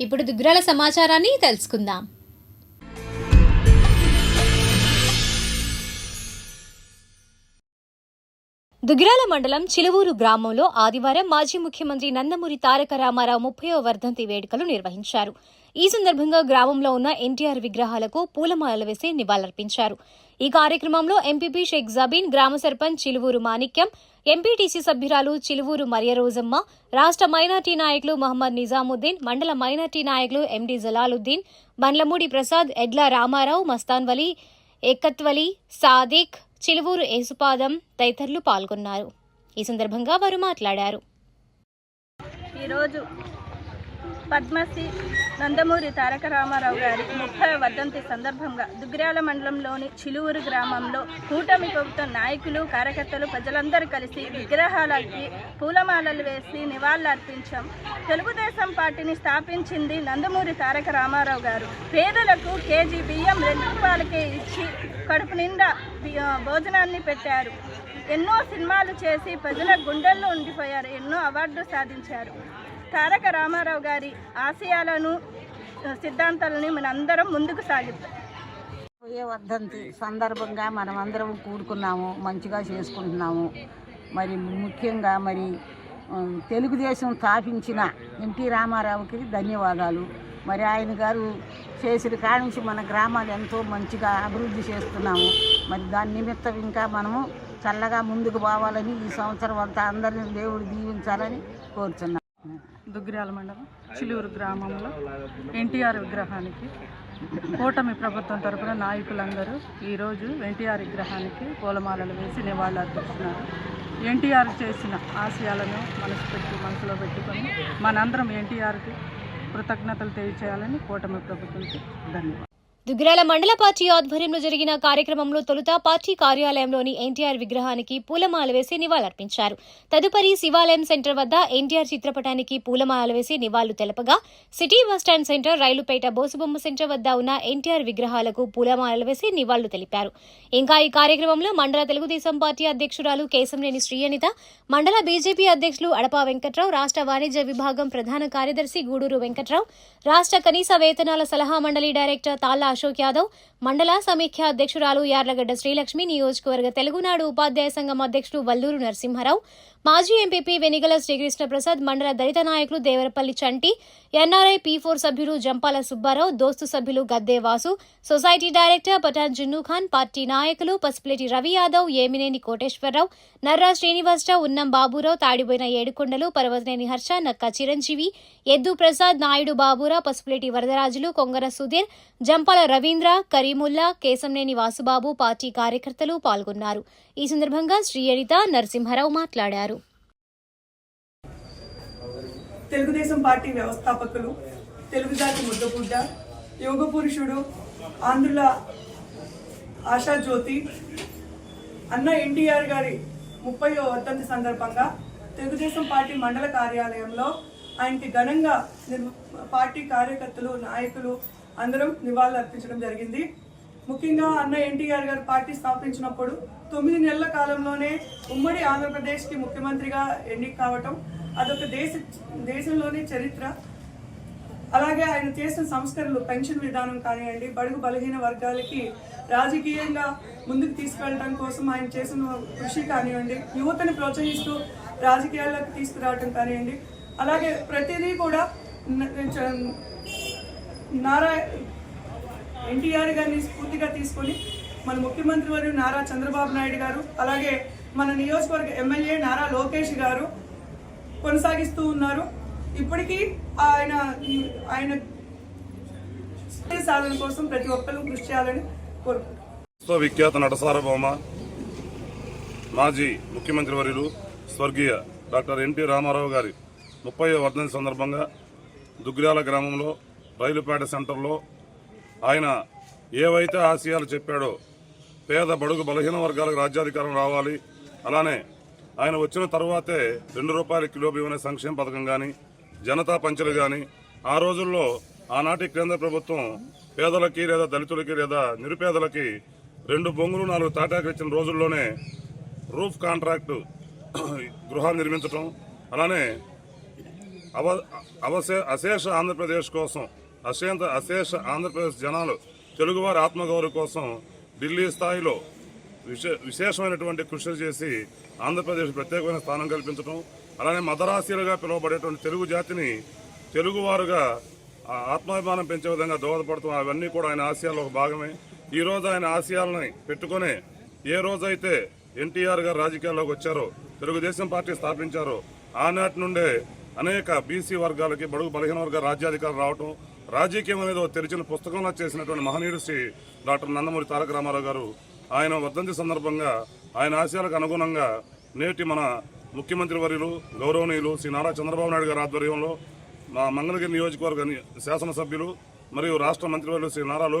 ఇప్పుడు దుగ్గురాల సమాచారాన్ని తెలుసుకుందాం. దుగ్గిరాల మండలం చిలువూరు గ్రామంలో ఆదివారం మాజీ ముఖ్యమంత్రి నందమూరి తారక రామారావు ముప్పయో వర్ధంతి వేడుకలు నిర్వహించారు. ఈ సందర్భంగా గ్రామంలో ఉన్న ఎన్టీఆర్ విగ్రహాలకు పూలమాలలు వేసి నివాళులర్పించారు. ఈ కార్యక్రమంలో ఎంపీపీ షేక్ జబీన్ గ్రామ సర్పంచ్ చిలువూరు మాణిక్యం ఎంపీటీసీ సభ్యురాలు చిలువూరు మరియరోజమ్మ రాష్ట్ర మైనార్టీ నాయకులు మహమ్మద్ నిజాముద్దీన్ మండల మైనార్టీ నాయకులు ఎండి జలాలుద్దీన్ బండ్లమూడి ప్రసాద్ ఎడ్ల రామారావు మస్తాన్వలి ఎక్కత్వలి సాదిక్ చిలువూరు యేసుపాదం తదితరులు పాల్గొన్నారు. ఈ సందర్భంగా వారు మాట్లాడారు. ఈరోజు పద్మశ్రీ నందమూరి తారక రామారావు గారి ముప్పై వర్ధంతి సందర్భంగా దుగ్గ్రాల మండలంలోని చిలువురు గ్రామంలో కూటమి ప్రభుత్వం నాయకులు కార్యకర్తలు ప్రజలందరూ కలిసి విగ్రహాలకి పూలమాలలు వేసి నివాళులర్పించాం. తెలుగుదేశం పార్టీని స్థాపించింది నందమూరి తారక రామారావు గారు. పేదలకు కేజీ బియ్యం రెండు రూపాయలకే ఇచ్చి కడుపు నిండా భోజనాన్ని పెట్టారు. ఎన్నో సినిమాలు చేసి ప్రజల గుండెల్లో ఉండిపోయారు. ఎన్నో అవార్డులు సాధించారు. తారక రామారావు గారి ఆశయాలను సిద్ధాంతాలను మనందరం ముందుకు సాగిద్దాం. పోయే వర్ధంతి సందర్భంగా మనం అందరం కూడుకున్నాము మంచిగా చేసుకుంటున్నాము. మరి ముఖ్యంగా మరి తెలుగుదేశం స్థాపించిన ఎన్టీ రామారావుకి ధన్యవాదాలు. మరి ఆయన గారు చేసిన కాడి నుంచి మన గ్రామాలు ఎంతో మంచిగా అభివృద్ధి చేస్తున్నాము. మరి దాని నిమిత్తం ఇంకా మనము చల్లగా ముందుకు పోవాలని ఈ సంవత్సరం అంతా అందరిని దేవుడు దీవించాలని కోరుతున్నాము దుగ్గిరాల మండలం చిలూరు గ్రామంలో ఎన్టీఆర్ విగ్రహానికి కూటమి ప్రభుత్వం తరపున నాయకులందరూ ఈరోజు ఎన్టీఆర్ విగ్రహానికి పూలమాలలు వేసి నివాళులు అర్పిస్తున్నారు. ఎన్టీఆర్ చేసిన ఆశయాలను మనసు పెట్టి మనసులో పెట్టుకొని మనందరం ఎన్టీఆర్కి కృతజ్ఞతలు తెలియచేయాలని కూటమి ప్రభుత్వంకి ధన్యవాదాలు. దుగ్గిరాల మండల పార్టీ ఆధ్వర్యంలో జరిగిన కార్యక్రమంలో తొలుత పార్టీ కార్యాలయంలోని ఎన్టీఆర్ విగ్రహానికి పూలమాల వేసి నివాళులర్పించారు. తదుపరి శివాలయం సెంటర్ వద్ద ఎన్టీఆర్ చిత్రపటానికి పూలమాల వేసి నివాళులు తెలపగా city bus stand centre Railpeta బోసుబొమ్మ centre వద్ద ఉన్న ఎన్టీఆర్ విగ్రహాలకు పూలమాలలు వేసి నివాళులు తెలిపారు. ఇంకా ఈ కార్యక్రమంలో మండల తెలుగుదేశం పార్టీ అధ్యక్షురాలు కేశంనేని శ్రీయనిత మండల బీజేపీ అధ్యక్షులు అడపా వెంకట్రావు రాష్ట్ర వాణిజ్య విభాగం ప్రధాన కార్యదర్శి గూడూరు వెంకట్రావు రాష్ట్ర కనీస వేతనాల సలహా మండలి డైరెక్టర్ తాలా అశోక్ యాదవ్ మండల సమీక్ష అధ్యక్షురాలు యార్లగడ్డ శ్రీలక్ష్మి నియోజకవర్గ తెలుగునాడు ఉపాధ్యాయ సంఘం అధ్యక్షుడు వల్లూరు నరసింహారావు మాజీ ఎంపీపీ వెనిగల శ్రీకృష్ణ ప్రసాద్ మండల దళిత నాయకులు Devarapalli Chanti NRI P four సభ్యులు జంపాల సుబ్బారావు దోస్తు సభ్యులు Gadde Vasu society director Pathan Junnu Khan party నాయకులు పసిపిలేటి రవి యాదవ్ ఏమినేని కోటేశ్వరరావు నర్రా శ్రీనివాసరావు ఉన్నం బాబురావు తాడిపోయిన ఏడుకొండలు పర్వతనేని హర్ష నక్క చిరంజీవి ఎద్దు ప్రసాద్ నాయుడు బాబురావు పసుపులేటి వరదరాజులు కొంగర సుధీర్ జంపాల రవీంద్ర కరీముల్లా కేశంనేని వాసుబాబు పార్టీ కార్యకర్తలు పాల్గొన్నారు. ఈ సందర్భంగా శ్రీయరిత నరసింహారావు మాట్లాడారు. తెలుగుదేశం పార్టీ వ్యవస్థాపకులు తెలుగుజాతి ముద్దబుడ్డ యోగ పురుషుడు ఆంధ్రుల ఆశాజ్యోతి అన్న ఎన్టీఆర్ గారి ముప్పై వర్ధంతి సందర్భంగా తెలుగుదేశం పార్టీ మండల కార్యాలయంలో ఆయనకి ఘనంగా పార్టీ కార్యకర్తలు నాయకులు అందరం నివాళులు అర్పించడం జరిగింది. ముఖ్యంగా అన్న ఎన్టీఆర్ గారు పార్టీ స్థాపించినప్పుడు తొమ్మిది నెలల కాలంలోనే ఉమ్మడి ఆంధ్రప్రదేశ్కి ముఖ్యమంత్రిగా ఎన్నిక కావటం అదొక దేశ దేశంలోనే చరిత్ర. అలాగే ఆయన చేసిన సంస్కరణలు పెన్షన్ విధానం కానివ్వండి బడుగు బలహీన వర్గాలకి రాజకీయంగా ముందుకు తీసుకెళ్ళడం కోసం ఆయన చేసిన కృషి కానివ్వండి యువతని ప్రోత్సహిస్తూ రాజకీయాల్లోకి తీసుకురావడం కానివ్వండి అలాగే ప్రతిదీ కూడా నారా ఎన్టీఆర్ గారిని స్ఫూర్తిగా తీసుకొని మన ముఖ్యమంత్రి వారు నారా చంద్రబాబు నాయుడు గారు అలాగే మన నియోజకవర్గ ఎమ్మెల్యే నారా లోకేష్ గారు కొనసాగిస్తూ ఉన్నారు. ఇప్పటికీ ఆయన ఆయన సాధన కోసం ప్రతి ఒక్కరూ కృషి చేయాలని కోరుకుంటున్నారు విఖ్యాత నట సార్వభౌమ మాజీ ముఖ్యమంత్రి వర్యులు స్వర్గీయ డాక్టర్ ఎన్టీ రామారావు గారి ముప్పై వర్ధంతి సందర్భంగా దుగ్గ్రాల గ్రామంలో రైలుపేట సెంటర్లో ఆయన ఏవైతే ఆశయాలు చెప్పాడో పేద బడుగు బలహీన వర్గాలకు రాజ్యాధికారం రావాలి అలానే ఆయన వచ్చిన తర్వాతే రెండు రూపాయల కిలో బియ్యం సంక్షేమ పథకం కానీ జనతా పంచలు కానీ ఆ రోజుల్లో ఆనాటి కేంద్ర ప్రభుత్వం పేదలకి లేదా దళితులకి లేదా నిరుపేదలకి రెండు బొంగులు నాలుగు తాటాకులు ఇచ్చిన రోజుల్లోనే రూఫ్ కాంట్రాక్టు గృహాలు నిర్మించటం అలానే అవ అవశే అశేష ఆంధ్రప్రదేశ్ కోసం అశేంత అశేష ఆంధ్రప్రదేశ్ జనాలు తెలుగువారి ఆత్మగౌరవ కోసం ఢిల్లీ స్థాయిలో విశేషమైనటువంటి కృషి చేసి ఆంధ్రప్రదేశ్ ప్రత్యేకమైన స్థానం కల్పించడం అలానే మదరాశీలుగా పిలువబడేటువంటి తెలుగు జాతిని తెలుగువారుగా ఆత్మాభిమానం పెంచే విధంగా దోహదపడటం అవన్నీ కూడా ఆయన ఆశయాల్లో ఒక భాగమే. ఈరోజు ఆయన ఆశయాలని పెట్టుకునే ఏ రోజైతే ఎన్టీఆర్ గారు రాజకీయాల్లోకి వచ్చారో తెలుగుదేశం పార్టీ స్థాపించారో ఆనాటి నుండే అనేక బీసీ వర్గాలకి బడుగు బలహీన వర్గాల రాజ్యాధికారులు రావటం రాజకీయం అనేది ఒక తెరిచిన పుస్తకంలో చేసినటువంటి మహనీయుడు శ్రీ డాక్టర్ నందమూరి తారక రామారావు గారు ఆయన వర్ధంతి సందర్భంగా ఆయన ఆశయాలకు అనుగుణంగా నేటి మన ముఖ్యమంత్రి వర్యులు గౌరవనీయులు శ్రీ నారా చంద్రబాబు నాయుడు గారి ఆధ్వర్యంలో మా మంగళగిరి నియోజకవర్గ శాసనసభ్యులు మరియు రాష్ట్ర మంత్రివర్యులు శ్రీ నారా